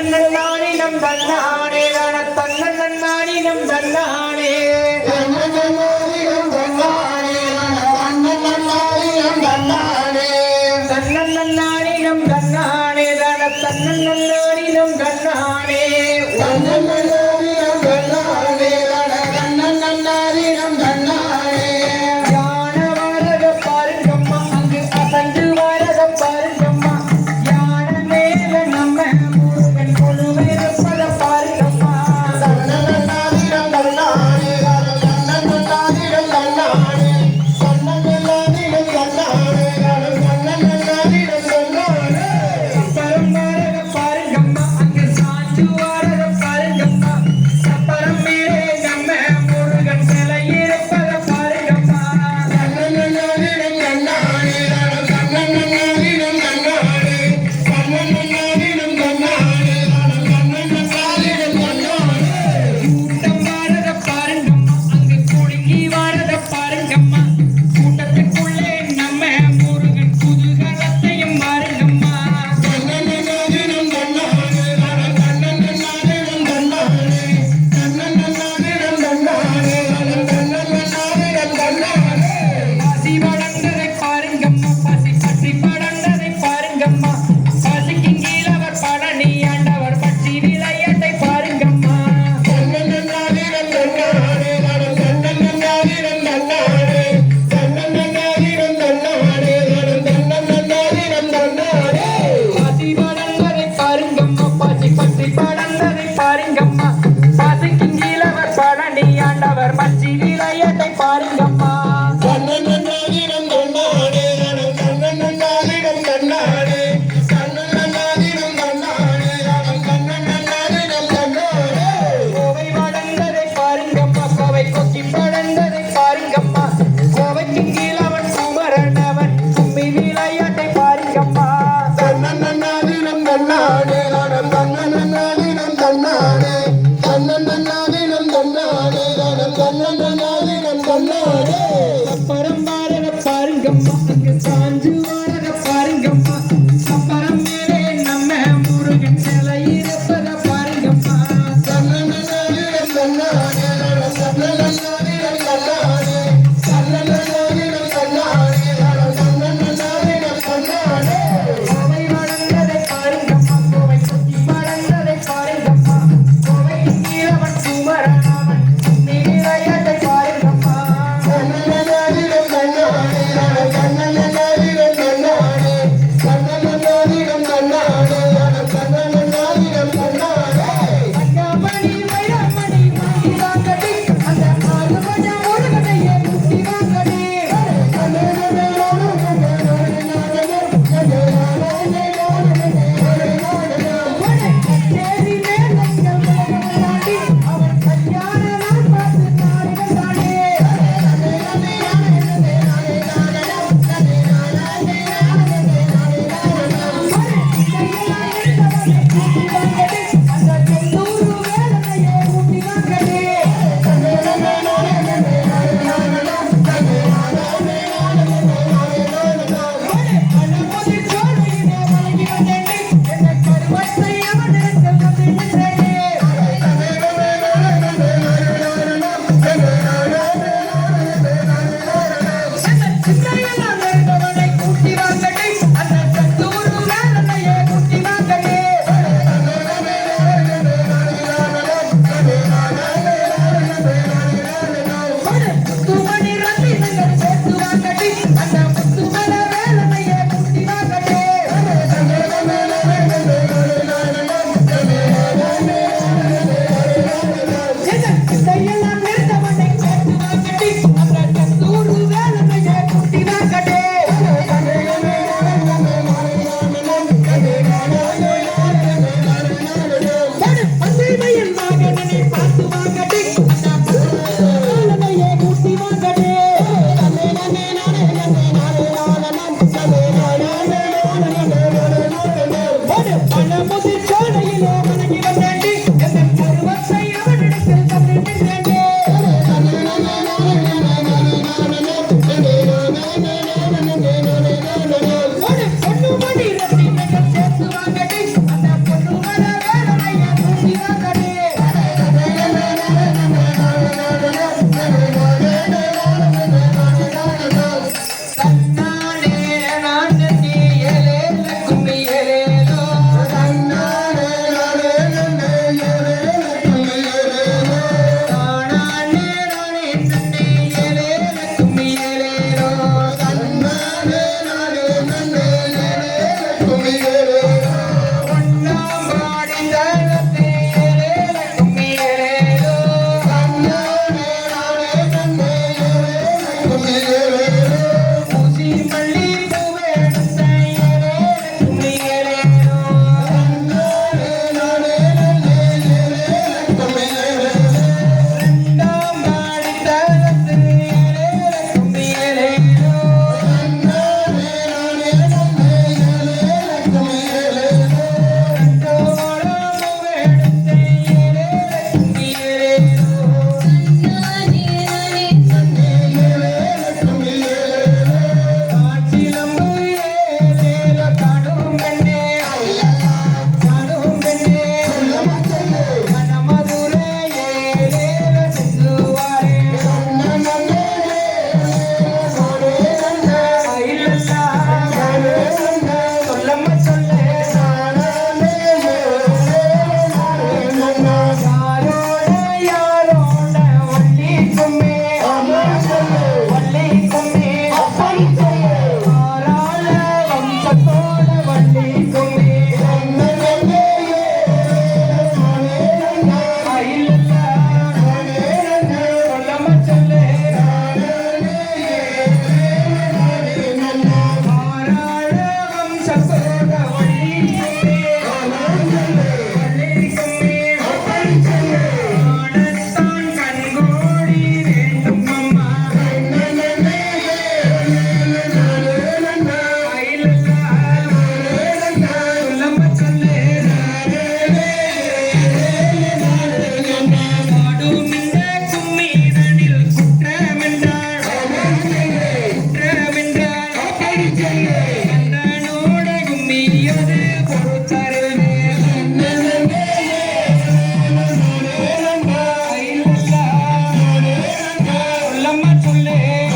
தன்னன்னானினம் கண்ணானே தான Kannana Saringama. like a fucking time to run. i'm Lord. করলে